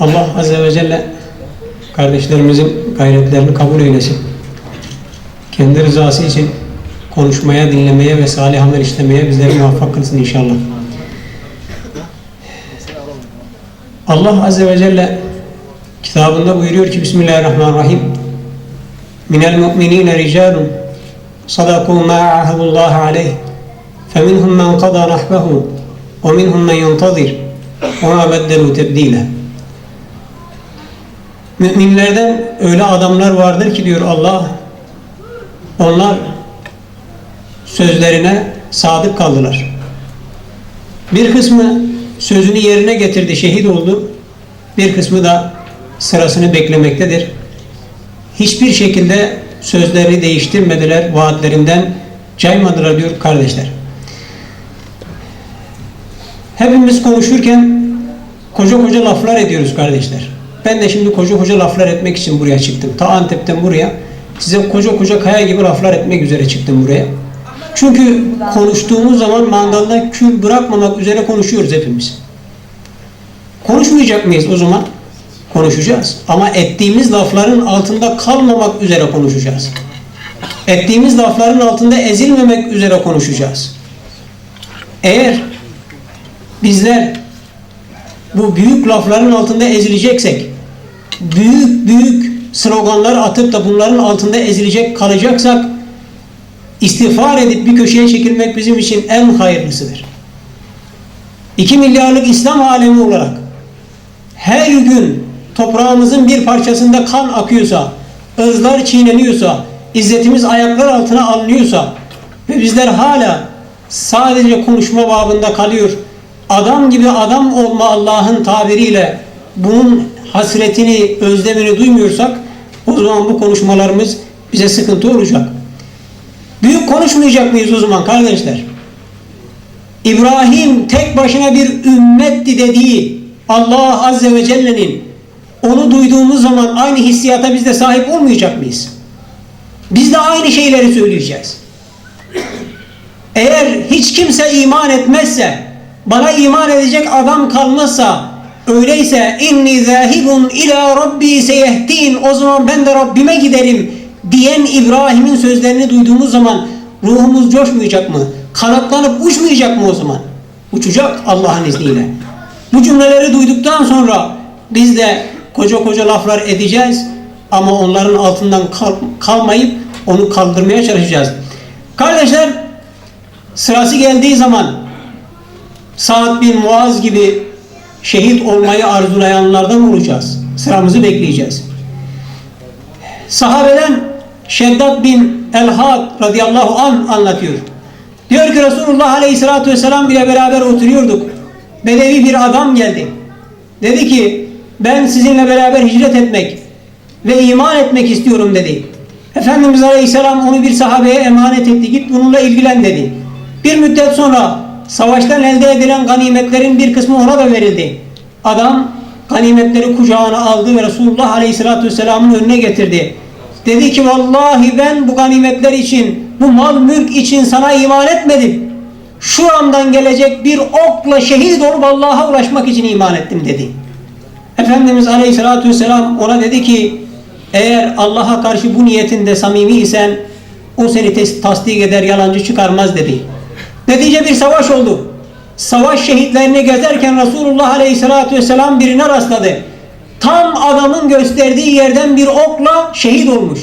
Allah Azze ve Celle kardeşlerimizin gayretlerini kabul eylesin. Kendi rızası için konuşmaya, dinlemeye ve salih amel işlemeye bizleri muvaffak kılsın inşallah. Allah Azze ve Celle kitabında buyuruyor ki Bismillahirrahmanirrahim Minel mu'minine ricalun صدقوا ما عاهدوا الله عليه فمنهم من قضى نحبه ومنهم من ينتظر وما بدلوا تبديلا Müminlerden öyle adamlar vardır ki diyor Allah onlar sözlerine sadık kaldılar. Bir kısmı sözünü yerine getirdi, şehit oldu. Bir kısmı da sırasını beklemektedir. Hiçbir şekilde sözlerini değiştirmediler, vaatlerinden caymadılar diyor kardeşler. Hepimiz konuşurken koca koca laflar ediyoruz kardeşler. Ben de şimdi koca koca laflar etmek için buraya çıktım. Ta Antep'ten buraya size koca koca kaya gibi laflar etmek üzere çıktım buraya. Çünkü konuştuğumuz zaman mandalda kül bırakmamak üzere konuşuyoruz hepimiz. Konuşmayacak mıyız o zaman? Konuşacağız. Ama ettiğimiz lafların altında kalmamak üzere konuşacağız. Ettiğimiz lafların altında ezilmemek üzere konuşacağız. Eğer bizler bu büyük lafların altında ezileceksek, büyük büyük sloganlar atıp da bunların altında ezilecek kalacaksak, istiğfar edip bir köşeye çekilmek bizim için en hayırlısıdır. 2 milyarlık İslam alemi olarak her gün toprağımızın bir parçasında kan akıyorsa, ızlar çiğneniyorsa, izzetimiz ayaklar altına alınıyorsa ve bizler hala sadece konuşma babında kalıyor, adam gibi adam olma Allah'ın tabiriyle bunun hasretini, özlemini duymuyorsak o zaman bu konuşmalarımız bize sıkıntı olacak. Büyük konuşmayacak mıyız o zaman kardeşler? İbrahim tek başına bir ümmetti dediği Allah Azze ve Celle'nin onu duyduğumuz zaman aynı hissiyata biz de sahip olmayacak mıyız? Biz de aynı şeyleri söyleyeceğiz. Eğer hiç kimse iman etmezse, bana iman edecek adam kalmazsa, öyleyse inni zahibun ila rabbi seyehtin o zaman ben de Rabbime giderim diyen İbrahim'in sözlerini duyduğumuz zaman ruhumuz coşmayacak mı? Kanatlanıp uçmayacak mı o zaman? Uçacak Allah'ın izniyle. Bu cümleleri duyduktan sonra biz de koca koca laflar edeceğiz ama onların altından kal kalmayıp onu kaldırmaya çalışacağız. Kardeşler sırası geldiği zaman Sa'd bin Muaz gibi şehit olmayı arzulayanlardan olacağız. Sıramızı bekleyeceğiz. Sahabeden Şeddat bin Elhad radıyallahu an anlatıyor. Diyor ki Resulullah aleyhissalatü vesselam bile beraber oturuyorduk. Bedevi bir adam geldi. Dedi ki ben sizinle beraber hicret etmek ve iman etmek istiyorum dedi. Efendimiz Aleyhisselam onu bir sahabeye emanet etti. Git bununla ilgilen dedi. Bir müddet sonra savaştan elde edilen ganimetlerin bir kısmı ona da verildi. Adam ganimetleri kucağına aldı ve Resulullah Aleyhisselatü Vesselam'ın önüne getirdi. Dedi ki vallahi ben bu ganimetler için, bu mal mülk için sana iman etmedim. Şu andan gelecek bir okla şehit olup Allah'a ulaşmak için iman ettim dedi. Efendimiz Aleyhisselatü Vesselam ona dedi ki eğer Allah'a karşı bu niyetinde samimi isen o seni tasdik eder yalancı çıkarmaz dedi. Netice bir savaş oldu. Savaş şehitlerini gezerken Resulullah Aleyhisselatü Vesselam birine rastladı. Tam adamın gösterdiği yerden bir okla şehit olmuş.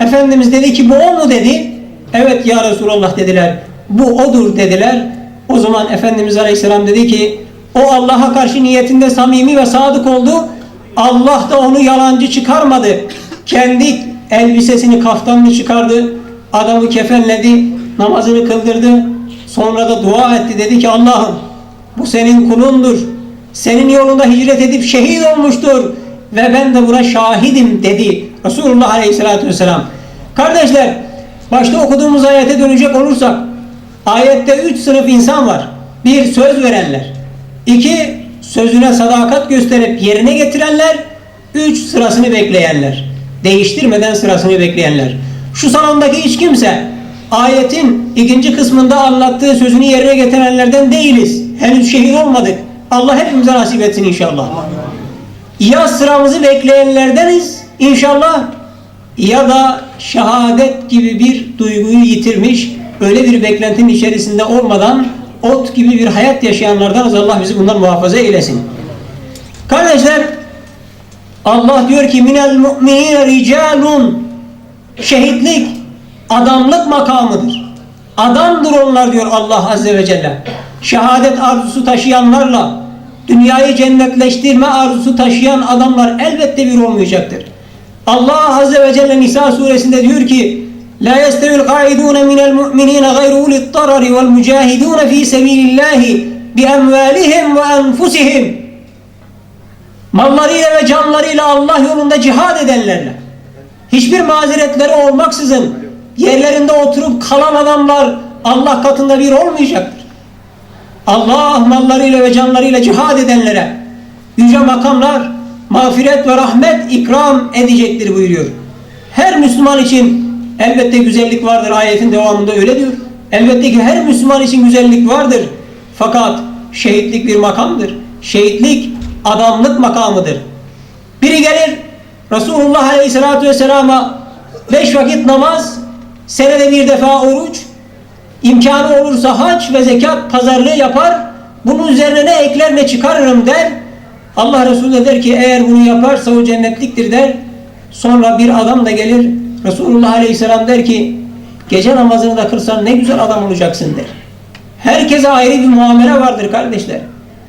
Efendimiz dedi ki bu o mu dedi. Evet ya Resulullah dediler. Bu odur dediler. O zaman Efendimiz Aleyhisselam dedi ki o Allah'a karşı niyetinde samimi ve sadık oldu. Allah da onu yalancı çıkarmadı. Kendi elbisesini kaftanını çıkardı. Adamı kefenledi. Namazını kıldırdı. Sonra da dua etti. Dedi ki Allah'ım bu senin kulundur. Senin yolunda hicret edip şehit olmuştur. Ve ben de buna şahidim dedi. Resulullah Aleyhisselatü Vesselam. Kardeşler başta okuduğumuz ayete dönecek olursak ayette üç sınıf insan var. Bir söz verenler. iki sözüne sadakat gösterip yerine getirenler. Üç sırasını bekleyenler. Değiştirmeden sırasını bekleyenler. Şu salondaki hiç kimse ayetin ikinci kısmında anlattığı sözünü yerine getirenlerden değiliz. Henüz şehit olmadık. Allah hepimize nasip etsin inşallah. ya sıramızı bekleyenlerdeniz inşallah ya da şehadet gibi bir duyguyu yitirmiş, öyle bir beklentinin içerisinde olmadan ot gibi bir hayat yaşayanlardanız. Allah bizi bundan muhafaza eylesin. Kardeşler Allah diyor ki minel mu'minine ricalun şehitlik adamlık makamıdır. Adamdır onlar diyor Allah Azze ve Celle. Şehadet arzusu taşıyanlarla dünyayı cennetleştirme arzusu taşıyan adamlar elbette bir olmayacaktır. Allah Azze ve Celle Nisa suresinde diyor ki La yestevil qaidun minel mu'minin gayru ulit tarari vel mücahidun fi sebilillahi bi emvalihim ve enfusihim mallarıyla ve canlarıyla Allah yolunda cihad edenlerle hiçbir mazeretleri olmaksızın yerlerinde oturup kalan adamlar Allah katında bir olmayacaktır. Allah mallarıyla ve canlarıyla cihad edenlere yüce makamlar, mağfiret ve rahmet ikram edecektir buyuruyor. Her Müslüman için elbette güzellik vardır ayetin devamında öyle diyor. Elbette ki her Müslüman için güzellik vardır. Fakat şehitlik bir makamdır. Şehitlik adamlık makamıdır. Biri gelir Resulullah Aleyhisselatü Vesselam'a beş vakit namaz, senede bir defa oruç, imkanı olursa hac ve zekat pazarlığı yapar. Bunun üzerine ne ekler ne çıkarırım der. Allah Resulü de der ki eğer bunu yaparsa o cennetliktir der. Sonra bir adam da gelir. Resulullah Aleyhisselam der ki gece namazını da kılsan ne güzel adam olacaksın der. Herkese ayrı bir muamele vardır kardeşler.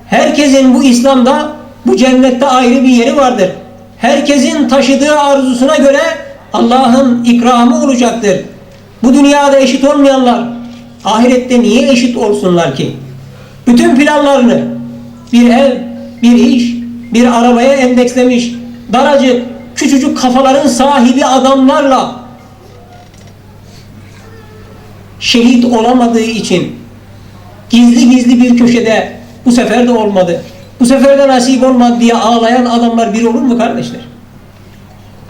Herkesin bu İslam'da bu cennette ayrı bir yeri vardır. Herkesin taşıdığı arzusuna göre Allah'ın ikramı olacaktır. Bu dünyada eşit olmayanlar ahirette niye eşit olsunlar ki? Bütün planlarını bir ev, bir iş, bir arabaya endekslemiş, daracık, küçücük kafaların sahibi adamlarla şehit olamadığı için gizli gizli bir köşede bu sefer de olmadı. Bu sefer de nasip olmadı diye ağlayan adamlar bir olur mu kardeşler?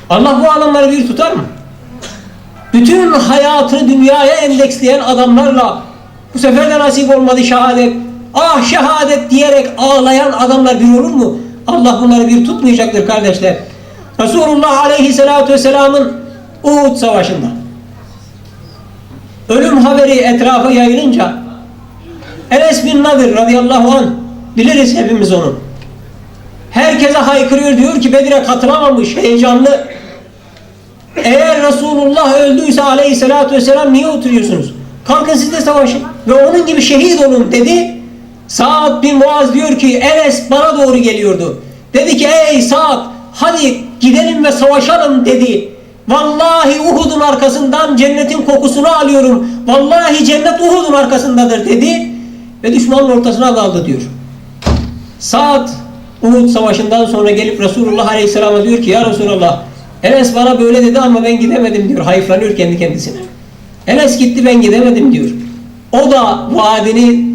Allah bu adamları bir tutar mı? Bütün hayatını dünyaya endeksleyen adamlarla bu sefer de nasip olmadı şehadet. Ah şehadet diyerek ağlayan adamlar bir olur mu? Allah bunları bir tutmayacaktır kardeşler. Resulullah Aleyhisselatü Vesselam'ın Uhud Savaşı'nda ölüm haberi etrafa yayılınca Enes bin Nadir radıyallahu anh biliriz hepimiz onu. Herkese haykırıyor diyor ki Bedir'e katılamamış heyecanlı. Eğer Resulullah öldüyse aleyhissalatü vesselam niye oturuyorsunuz? Kalkın siz de savaşın ve onun gibi şehit olun dedi. Sa'd bin Muaz diyor ki Enes bana doğru geliyordu. Dedi ki ey Sa'd hadi gidelim ve savaşalım dedi. Vallahi Uhud'un arkasından cennetin kokusunu alıyorum. Vallahi cennet Uhud'un arkasındadır dedi. Ve düşmanın ortasına daldı diyor. Sa'd Uhud savaşından sonra gelip Resulullah Aleyhisselam'a diyor ki ya Resulallah Enes bana böyle dedi ama ben gidemedim diyor. Hayıflanıyor kendi kendisine. Enes gitti ben gidemedim diyor. O da vaadini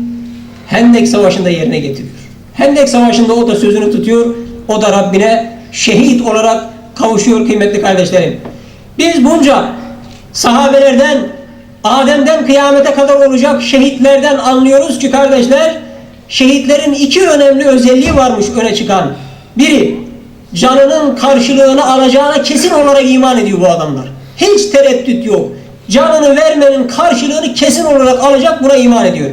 Hendek Savaşı'nda yerine getiriyor. Hendek Savaşı'nda o da sözünü tutuyor. O da Rabbine şehit olarak kavuşuyor kıymetli kardeşlerim. Biz bunca sahabelerden Adem'den kıyamete kadar olacak şehitlerden anlıyoruz ki kardeşler şehitlerin iki önemli özelliği varmış öne çıkan. Biri canının karşılığını alacağına kesin olarak iman ediyor bu adamlar. Hiç tereddüt yok. Canını vermenin karşılığını kesin olarak alacak buna iman ediyor.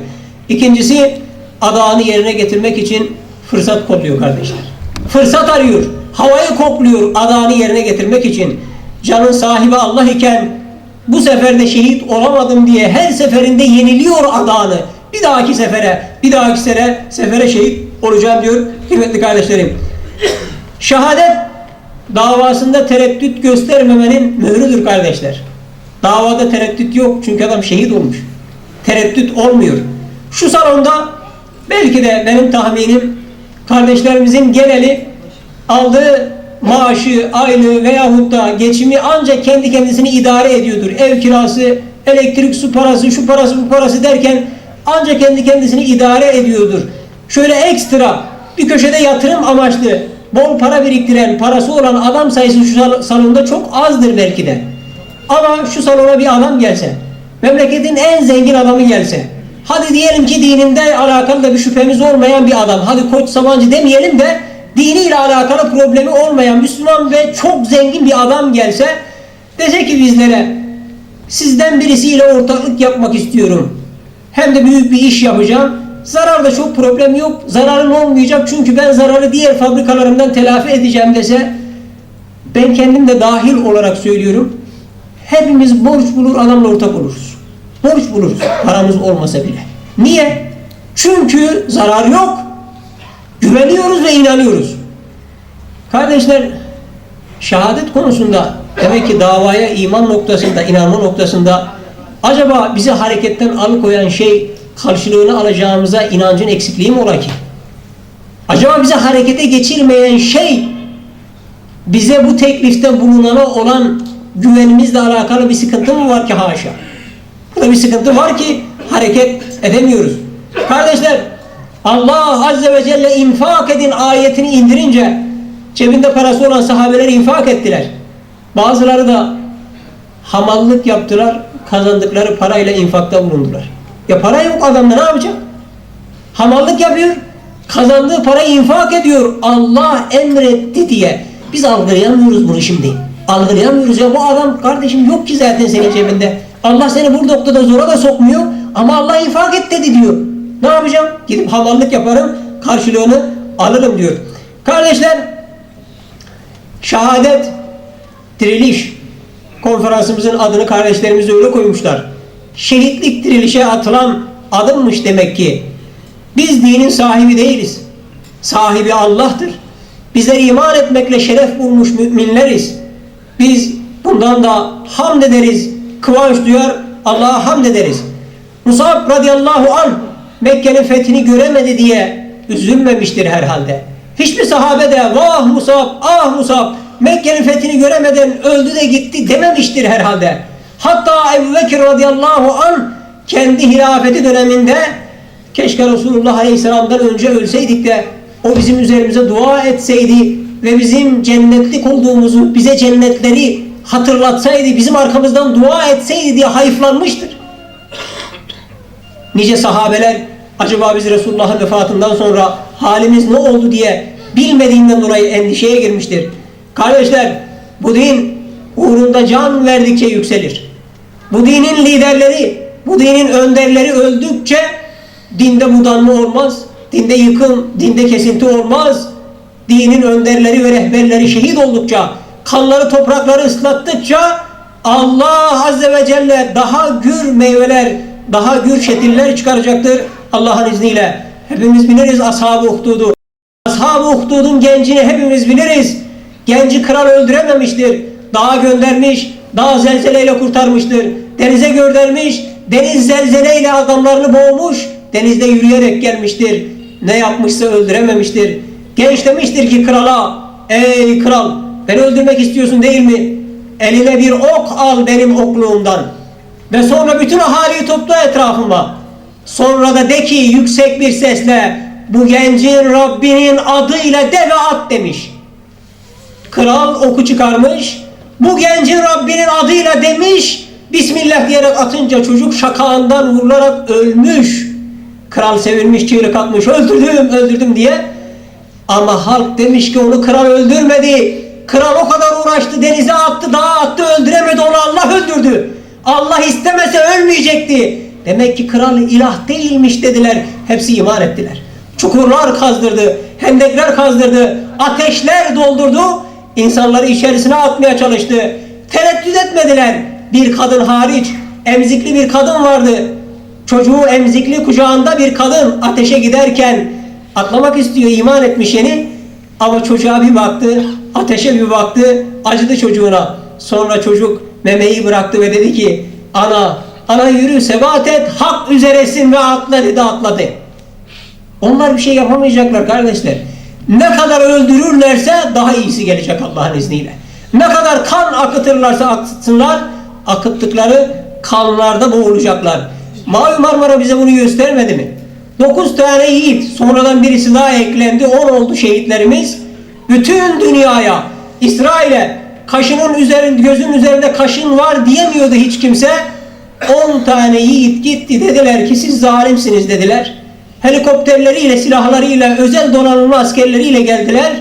İkincisi adağını yerine getirmek için fırsat kolluyor kardeşler. Fırsat arıyor. Havayı kokluyor adağını yerine getirmek için. Canın sahibi Allah iken bu sefer de şehit olamadım diye her seferinde yeniliyor adağını. Bir dahaki sefere, bir dahaki sene sefere şehit olacağım diyor kıymetli kardeşlerim. Şehadet davasında tereddüt göstermemenin mührüdür kardeşler. Davada tereddüt yok çünkü adam şehit olmuş. Tereddüt olmuyor. Şu salonda belki de benim tahminim kardeşlerimizin geneli aldığı maaşı, aylığı veyahut da geçimi ancak kendi kendisini idare ediyordur. Ev kirası, elektrik, su parası, şu parası, bu parası derken ancak kendi kendisini idare ediyordur. Şöyle ekstra bir köşede yatırım amaçlı bol para biriktiren, parası olan adam sayısı şu salonda çok azdır belki de. Ama şu salona bir adam gelse, memleketin en zengin adamı gelse, hadi diyelim ki dininde alakalı da bir şüphemiz olmayan bir adam, hadi Koç Sabancı demeyelim de diniyle alakalı problemi olmayan Müslüman ve çok zengin bir adam gelse dese ki bizlere sizden birisiyle ortaklık yapmak istiyorum. Hem de büyük bir iş yapacağım. Zararda çok problem yok. Zararın olmayacak çünkü ben zararı diğer fabrikalarımdan telafi edeceğim dese ben kendim de dahil olarak söylüyorum. Hepimiz borç bulur adamla ortak oluruz. Borç buluruz paramız olmasa bile. Niye? Çünkü zarar yok. Güveniyoruz ve inanıyoruz. Kardeşler şehadet konusunda demek ki davaya iman noktasında, inanma noktasında acaba bizi hareketten alıkoyan şey karşılığını alacağımıza inancın eksikliği mi ola ki? Acaba bizi harekete geçirmeyen şey bize bu teklifte bulunana olan güvenimizle alakalı bir sıkıntı mı var ki haşa? Burada bir sıkıntı var ki hareket edemiyoruz. Kardeşler Allah Azze ve Celle infak edin ayetini indirince cebinde parası olan sahabeler infak ettiler. Bazıları da hamallık yaptılar, kazandıkları parayla infakta bulundular. Ya para yok adamda ne yapacak? Hamallık yapıyor, kazandığı parayı infak ediyor. Allah emretti diye. Biz algılayamıyoruz bunu şimdi. Algılayamıyoruz ya bu adam kardeşim yok ki zaten senin cebinde. Allah seni bu noktada zora da sokmuyor ama Allah infak et dedi diyor. Ne yapacağım? Gidip hamallık yaparım, karşılığını alırım diyor. Kardeşler, şehadet, diriliş konferansımızın adını kardeşlerimiz öyle koymuşlar. Şehitlik dirilişe atılan adımmış demek ki. Biz dinin sahibi değiliz. Sahibi Allah'tır. Bizler iman etmekle şeref bulmuş müminleriz. Biz bundan da hamd ederiz, kıvanç duyar, Allah'a hamd ederiz. Musab radıyallahu anh Mekke'nin fethini göremedi diye üzülmemiştir herhalde. Hiçbir sahabe de vah Musab, ah Musab Mekke'nin fethini göremeden öldü de gitti dememiştir herhalde. Hatta Ebu Bekir radıyallahu anh kendi hilafeti döneminde keşke Resulullah aleyhisselamdan önce ölseydik de o bizim üzerimize dua etseydi ve bizim cennetlik olduğumuzu bize cennetleri hatırlatsaydı, bizim arkamızdan dua etseydi diye hayıflanmıştır. Nice sahabeler acaba biz Resulullah'ın vefatından sonra halimiz ne oldu diye bilmediğinden dolayı endişeye girmiştir. Kardeşler bu din uğrunda can verdikçe yükselir. Bu dinin liderleri, bu dinin önderleri öldükçe dinde budanma olmaz. Dinde yıkım, dinde kesinti olmaz. Dinin önderleri ve rehberleri şehit oldukça, kanları toprakları ıslattıkça Allah Azze ve Celle daha gür meyveler, daha gür şetiller çıkaracaktır Allah'ın izniyle. Hepimiz biliriz Ashab-ı Uhdud'u. Ashab-ı Uhdud'un gencini hepimiz biliriz. Genci kral öldürememiştir. Dağa göndermiş, dağ zelzeleyle kurtarmıştır. Denize göndermiş, deniz zelzeleyle adamlarını boğmuş, denizde yürüyerek gelmiştir. Ne yapmışsa öldürememiştir. Genç demiştir ki krala, ey kral beni öldürmek istiyorsun değil mi? Eline bir ok al benim okluğumdan. Ve sonra bütün ahaliyi topla etrafıma. Sonra da de ki yüksek bir sesle bu gencin Rabbinin adıyla de ve at demiş. Kral oku çıkarmış. Bu gencin Rabbinin adıyla demiş. Bismillah diyerek atınca çocuk şakağından vurularak ölmüş. Kral sevinmiş, çığlık atmış. Öldürdüm, öldürdüm diye. Ama halk demiş ki onu kral öldürmedi. Kral o kadar uğraştı, denize attı, dağa attı, öldüremedi onu Allah öldürdü. Allah istemese ölmeyecekti. Demek ki kral ilah değilmiş dediler. Hepsi iman ettiler. Çukurlar kazdırdı, hendekler kazdırdı, ateşler doldurdu. İnsanları içerisine atmaya çalıştı. Tereddüt etmediler. Bir kadın hariç emzikli bir kadın vardı. Çocuğu emzikli kucağında bir kadın ateşe giderken atlamak istiyor iman etmiş yeni. Ama çocuğa bir baktı, ateşe bir baktı, acıdı çocuğuna. Sonra çocuk memeyi bıraktı ve dedi ki ana, ana yürü sebat et, hak üzeresin ve atla dedi atladı. Onlar bir şey yapamayacaklar kardeşler. Ne kadar öldürürlerse daha iyisi gelecek Allah'ın izniyle. Ne kadar kan akıtırlarsa akıtsınlar, akıttıkları kanlarda boğulacaklar. Mavi Marmara bize bunu göstermedi mi? 9 tane yiğit, sonradan birisi daha eklendi, 10 oldu şehitlerimiz. Bütün dünyaya, İsrail'e, kaşının üzerinde, gözün üzerinde kaşın var diyemiyordu hiç kimse. 10 tane yiğit gitti dediler ki siz zalimsiniz dediler. Helikopterleriyle, silahlarıyla, özel donanımlı askerleriyle geldiler.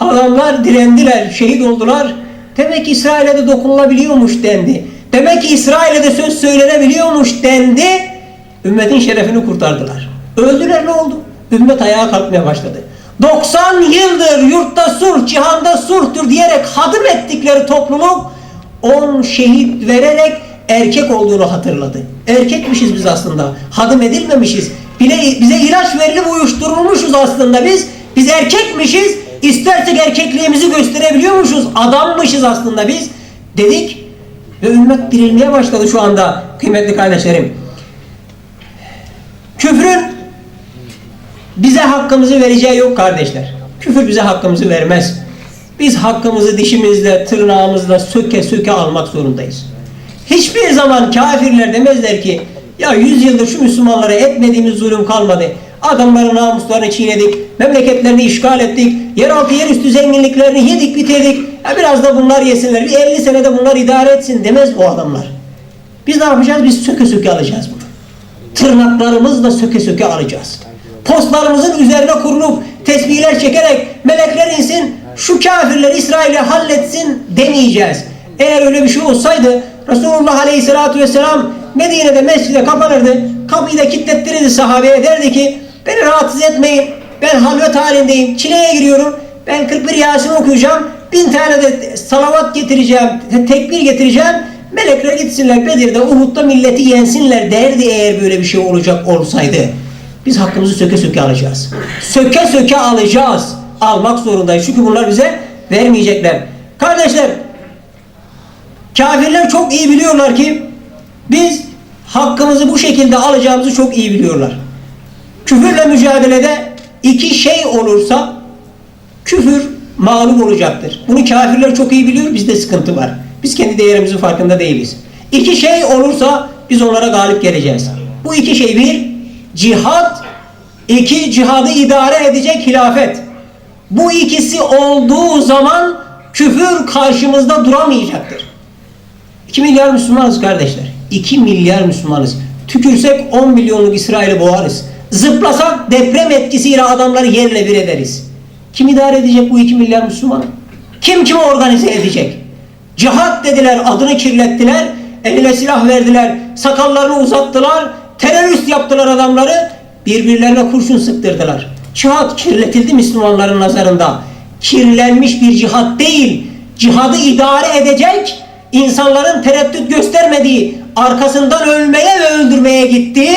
Adamlar direndiler, şehit oldular. Demek ki İsrail'e de dokunulabiliyormuş dendi. Demek ki İsrail'e de söz söylenebiliyormuş dendi. Ümmetin şerefini kurtardılar. Öldüler ne oldu? Ümmet ayağa kalkmaya başladı. 90 yıldır yurtta sulh, cihanda sulhtur diyerek hadım ettikleri topluluk 10 şehit vererek erkek olduğunu hatırladı. Erkekmişiz biz aslında. Hadım edilmemişiz. Bile, bize ilaç verilip uyuşturulmuşuz aslında biz. Biz erkekmişiz. İstersek erkekliğimizi gösterebiliyormuşuz. Adammışız aslında biz. Dedik ve ümmet dirilmeye başladı şu anda kıymetli kardeşlerim. Küfrün bize hakkımızı vereceği yok kardeşler. Küfür bize hakkımızı vermez. Biz hakkımızı dişimizle, tırnağımızla söke söke almak zorundayız. Hiçbir zaman kafirler demezler ki ya yüz yıldır şu Müslümanlara etmediğimiz zulüm kalmadı. Adamların namuslarını çiğnedik, memleketlerini işgal ettik, yeraltı yerüstü zenginliklerini yedik bitirdik. Ya biraz da bunlar yesinler, bir 50 senede bunlar idare etsin demez bu adamlar. Biz ne yapacağız? Biz söke söke alacağız bunu. Tırnaklarımızla söke söke alacağız. Postlarımızın üzerine kurulup tesbihler çekerek melekler insin şu kafirler İsrail'i halletsin demeyeceğiz. Eğer öyle bir şey olsaydı Resulullah Aleyhisselatü Vesselam Medine'de mescide kapanırdı. Kapıyı da kilitlettirirdi sahabeye derdi ki beni rahatsız etmeyin. Ben halvet halindeyim. Çileye giriyorum. Ben 41 Yasin okuyacağım. Bin tane de salavat getireceğim. te- Tekbir getireceğim. Melekler gitsinler Bedir'de Uhud'da milleti yensinler derdi eğer böyle bir şey olacak olsaydı. Biz hakkımızı söke söke alacağız. Söke söke alacağız. Almak zorundayız. Çünkü bunlar bize vermeyecekler. Kardeşler kafirler çok iyi biliyorlar ki biz hakkımızı bu şekilde alacağımızı çok iyi biliyorlar. Küfürle mücadelede iki şey olursa küfür mağlup olacaktır. Bunu kafirler çok iyi biliyor, bizde sıkıntı var. Biz kendi değerimizin farkında değiliz. İki şey olursa biz onlara galip geleceğiz. Bu iki şey bir, cihat, iki cihadı idare edecek hilafet. Bu ikisi olduğu zaman küfür karşımızda duramayacaktır. 2 milyar Müslümanız kardeşler. 2 milyar Müslümanız. Tükürsek 10 milyonluk İsrail'i boğarız. Zıplasak deprem etkisiyle adamları yerle bir ederiz. Kim idare edecek bu 2 milyar Müslümanı? Kim kimi organize edecek? Cihat dediler, adını kirlettiler, eline silah verdiler, sakallarını uzattılar, terörist yaptılar adamları, birbirlerine kurşun sıktırdılar. Cihat kirletildi Müslümanların nazarında. Kirlenmiş bir cihat değil, cihadı idare edecek, insanların tereddüt göstermediği, arkasından ölmeye ve öldürmeye gittiği,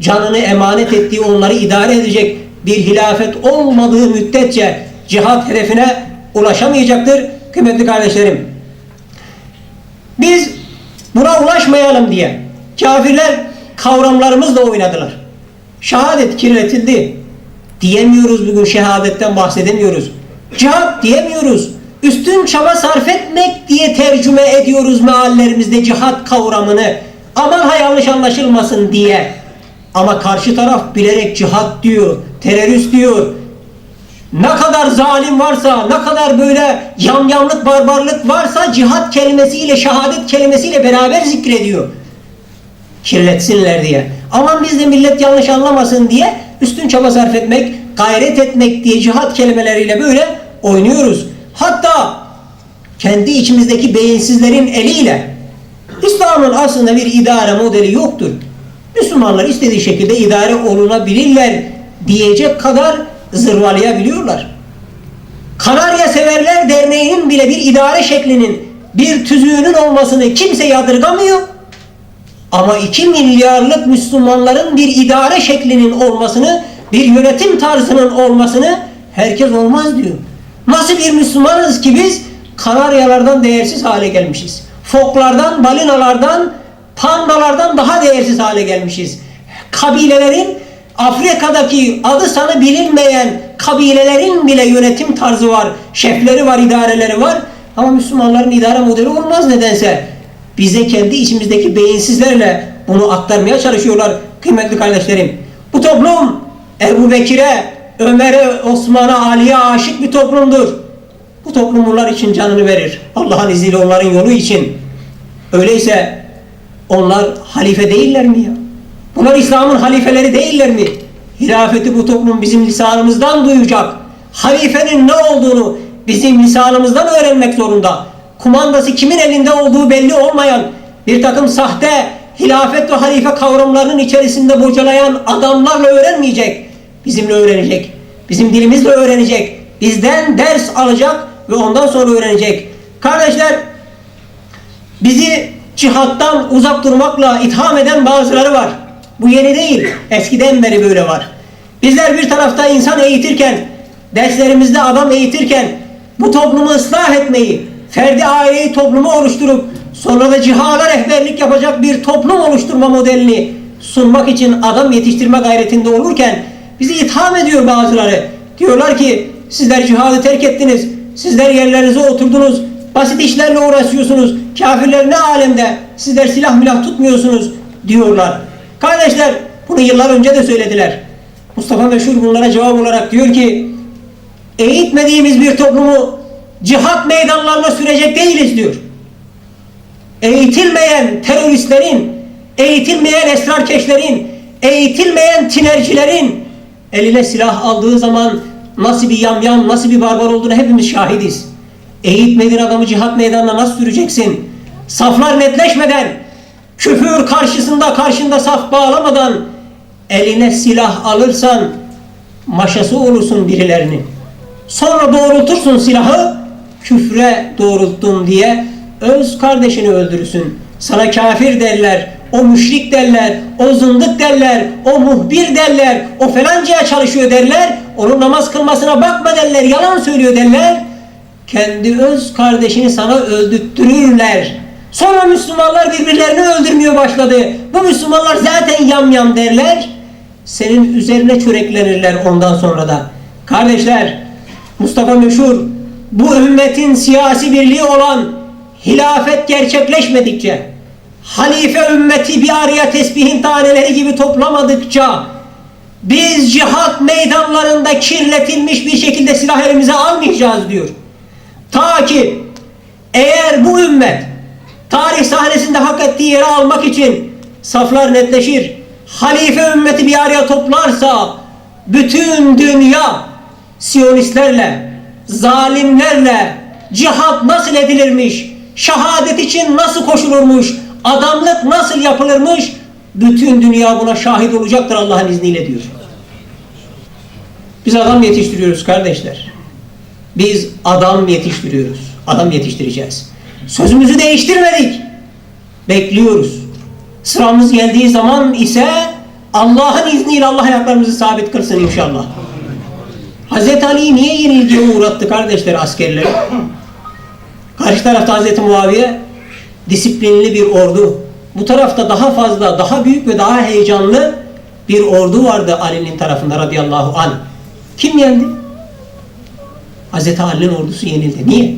canını emanet ettiği, onları idare edecek bir hilafet olmadığı müddetçe cihat hedefine ulaşamayacaktır. Kıymetli kardeşlerim, biz buna ulaşmayalım diye kafirler kavramlarımızla oynadılar. Şehadet kirletildi. Diyemiyoruz bugün şehadetten bahsedemiyoruz. Cihat diyemiyoruz. Üstün çaba sarf etmek diye tercüme ediyoruz meallerimizde cihat kavramını. Aman ha yanlış anlaşılmasın diye. Ama karşı taraf bilerek cihat diyor, terörist diyor. Ne kadar zalim varsa, ne kadar böyle yamyamlık, barbarlık varsa cihat kelimesiyle, şehadet kelimesiyle beraber zikrediyor. Kirletsinler diye. Aman biz de millet yanlış anlamasın diye üstün çaba sarf etmek, gayret etmek diye cihat kelimeleriyle böyle oynuyoruz. Kendi içimizdeki beyinsizlerin eliyle İslam'ın aslında bir idare modeli yoktur. Müslümanlar istediği şekilde idare olunabilirler diyecek kadar zırvalayabiliyorlar. Kanarya Severler Derneği'nin bile bir idare şeklinin, bir tüzüğünün olmasını kimse yadırgamıyor. Ama 2 milyarlık Müslümanların bir idare şeklinin olmasını, bir yönetim tarzının olmasını herkes olmaz diyor. Nasıl bir Müslümanız ki biz kanaryalardan değersiz hale gelmişiz. Foklardan, balinalardan, pandalardan daha değersiz hale gelmişiz. Kabilelerin Afrika'daki adı sanı bilinmeyen kabilelerin bile yönetim tarzı var, şefleri var, idareleri var. Ama Müslümanların idare modeli olmaz nedense. Bize kendi içimizdeki beyinsizlerle bunu aktarmaya çalışıyorlar kıymetli kardeşlerim. Bu toplum Ebu Bekir'e, Ömer'e, Osman'a, Ali'ye aşık bir toplumdur. Bu toplum bunlar için canını verir. Allah'ın izniyle onların yolu için. Öyleyse onlar halife değiller mi ya? Bunlar İslam'ın halifeleri değiller mi? Hilafeti bu toplum bizim lisanımızdan duyacak. Halifenin ne olduğunu bizim lisanımızdan öğrenmek zorunda. Kumandası kimin elinde olduğu belli olmayan bir takım sahte hilafet ve halife kavramlarının içerisinde bocalayan adamlarla öğrenmeyecek. Bizimle öğrenecek. Bizim dilimizle öğrenecek. Bizden ders alacak ve ondan sonra öğrenecek. Kardeşler bizi cihattan uzak durmakla itham eden bazıları var. Bu yeni değil. Eskiden beri böyle var. Bizler bir tarafta insan eğitirken, derslerimizde adam eğitirken bu toplumu ıslah etmeyi, ferdi aileyi toplumu oluşturup sonra da cihada rehberlik yapacak bir toplum oluşturma modelini sunmak için adam yetiştirme gayretinde olurken bizi itham ediyor bazıları. Diyorlar ki sizler cihadı terk ettiniz, sizler yerlerinize oturdunuz, basit işlerle uğraşıyorsunuz, kafirler ne alemde, sizler silah milah tutmuyorsunuz diyorlar. Kardeşler bunu yıllar önce de söylediler. Mustafa Meşhur bunlara cevap olarak diyor ki eğitmediğimiz bir toplumu cihat meydanlarına sürecek değiliz diyor. Eğitilmeyen teröristlerin, eğitilmeyen esrarkeşlerin, eğitilmeyen tinercilerin eline silah aldığı zaman nasıl bir yamyam, nasıl bir barbar olduğunu hepimiz şahidiz. Eğitmediğin adamı cihat meydanına nasıl süreceksin? Saflar netleşmeden, küfür karşısında karşında saf bağlamadan eline silah alırsan maşası olursun birilerinin. Sonra doğrultursun silahı küfre doğrulttun diye öz kardeşini öldürürsün. Sana kafir derler, o müşrik derler, o zındık derler, o muhbir derler, o falancaya çalışıyor derler, onun namaz kılmasına bakma derler, yalan söylüyor derler. Kendi öz kardeşini sana öldürttürürler. Sonra Müslümanlar birbirlerini öldürmeye başladı. Bu Müslümanlar zaten yam yam derler. Senin üzerine çöreklenirler ondan sonra da. Kardeşler, Mustafa Meşhur, bu ümmetin siyasi birliği olan hilafet gerçekleşmedikçe, halife ümmeti bir araya tesbihin taneleri gibi toplamadıkça, biz cihat meydanlarında kirletilmiş bir şekilde silah elimize almayacağız diyor. Ta ki eğer bu ümmet tarih sahnesinde hak ettiği yeri almak için saflar netleşir, halife ümmeti bir araya toplarsa bütün dünya Siyonistlerle, zalimlerle cihat nasıl edilirmiş, şehadet için nasıl koşulurmuş, adamlık nasıl yapılırmış, bütün dünya buna şahit olacaktır Allah'ın izniyle diyor. Biz adam yetiştiriyoruz kardeşler. Biz adam yetiştiriyoruz. Adam yetiştireceğiz. Sözümüzü değiştirmedik. Bekliyoruz. Sıramız geldiği zaman ise Allah'ın izniyle Allah ayaklarımızı sabit kılsın inşallah. Hazreti Ali'yi niye yenilgiye uğrattı kardeşler askerleri? Karşı tarafta Hazreti Muaviye disiplinli bir ordu. Bu tarafta daha fazla, daha büyük ve daha heyecanlı bir ordu vardı Ali'nin tarafında radıyallahu anh. Kim yendi? Hazreti Ali'nin ordusu yenildi. Niye?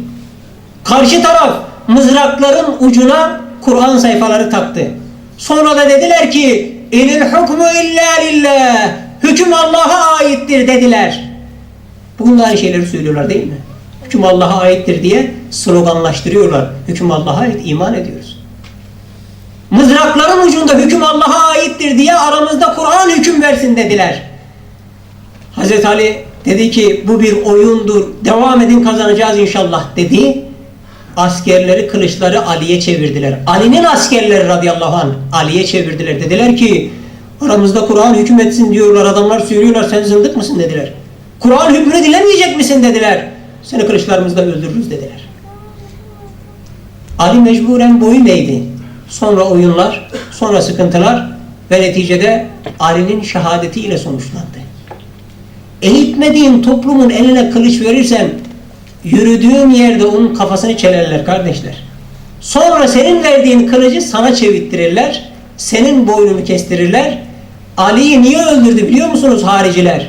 Karşı taraf mızrakların ucuna Kur'an sayfaları taktı. Sonra da dediler ki İnil hukmu illa lillah. Hüküm Allah'a aittir dediler. Bugün de aynı şeyleri söylüyorlar değil mi? Hüküm Allah'a aittir diye sloganlaştırıyorlar. Hüküm Allah'a ait iman ediyoruz. Mızrakların ucunda hüküm Allah'a aittir diye aramızda Kur'an hüküm versin dediler. Hazreti Ali dedi ki bu bir oyundur. Devam edin kazanacağız inşallah dedi. Askerleri kılıçları Ali'ye çevirdiler. Ali'nin askerleri radıyallahu anh Ali'ye çevirdiler. Dediler ki aramızda Kur'an hüküm etsin diyorlar. Adamlar söylüyorlar sen zındık mısın dediler. Kur'an hükmünü dilemeyecek misin dediler. Seni kılıçlarımızla öldürürüz dediler. Ali mecburen boyun eğdi. Sonra oyunlar, sonra sıkıntılar ve neticede Ali'nin şehadetiyle sonuçlandı. Eğitmediğin toplumun eline kılıç verirsen yürüdüğün yerde onun kafasını çelerler kardeşler. Sonra senin verdiğin kılıcı sana çevittirirler. Senin boynunu kestirirler. Ali'yi niye öldürdü biliyor musunuz hariciler?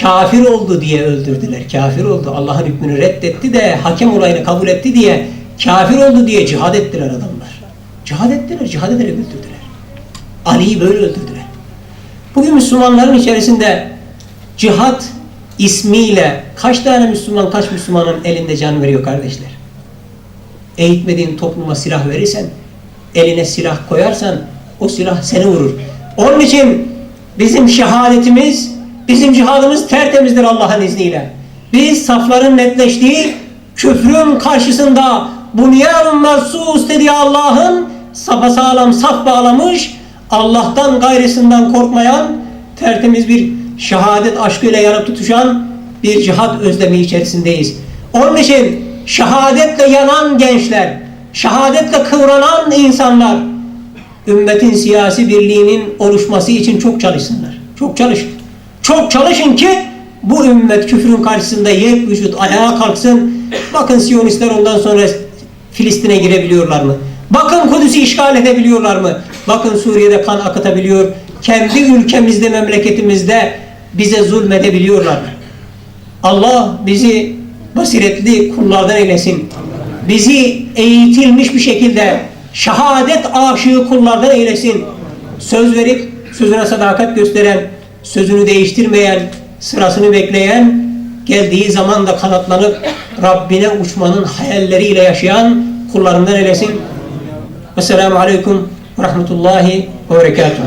Kafir oldu diye öldürdüler. Kafir oldu. Allah'ın hükmünü reddetti de hakem olayını kabul etti diye kafir oldu diye cihad ettiler adamlar. Cihad ettiler. Cihad ederek öldürdüler. Ali'yi böyle öldürdüler. Bugün Müslümanların içerisinde cihat ismiyle kaç tane Müslüman kaç Müslümanın elinde can veriyor kardeşler? Eğitmediğin topluma silah verirsen, eline silah koyarsan o silah seni vurur. Onun için Bizim şehadetimiz, bizim cihadımız tertemizdir Allah'ın izniyle. Biz safların netleştiği küfrün karşısında bunyanın mersus dediği Allah'ın sapasağlam saf bağlamış, Allah'tan gayrısından korkmayan, tertemiz bir şehadet aşkıyla yanıp tutuşan bir cihat özlemi içerisindeyiz. Onun için şehadetle yanan gençler, şehadetle kıvranan insanlar, ümmetin siyasi birliğinin oluşması için çok çalışsınlar. Çok çalışın. Çok çalışın ki bu ümmet küfrün karşısında yek vücut ayağa kalksın. Bakın Siyonistler ondan sonra Filistin'e girebiliyorlar mı? Bakın Kudüs'ü işgal edebiliyorlar mı? Bakın Suriye'de kan akıtabiliyor. Kendi ülkemizde, memleketimizde bize zulmedebiliyorlar? Allah bizi basiretli kullardan eylesin. Bizi eğitilmiş bir şekilde şehadet aşığı kullardan eylesin. Söz verip sözüne sadakat gösteren, sözünü değiştirmeyen, sırasını bekleyen, geldiği zaman da kanatlanıp Rabbine uçmanın hayalleriyle yaşayan kullarından eylesin. Esselamu Aleyküm ve Rahmetullahi ve Berekatuhu.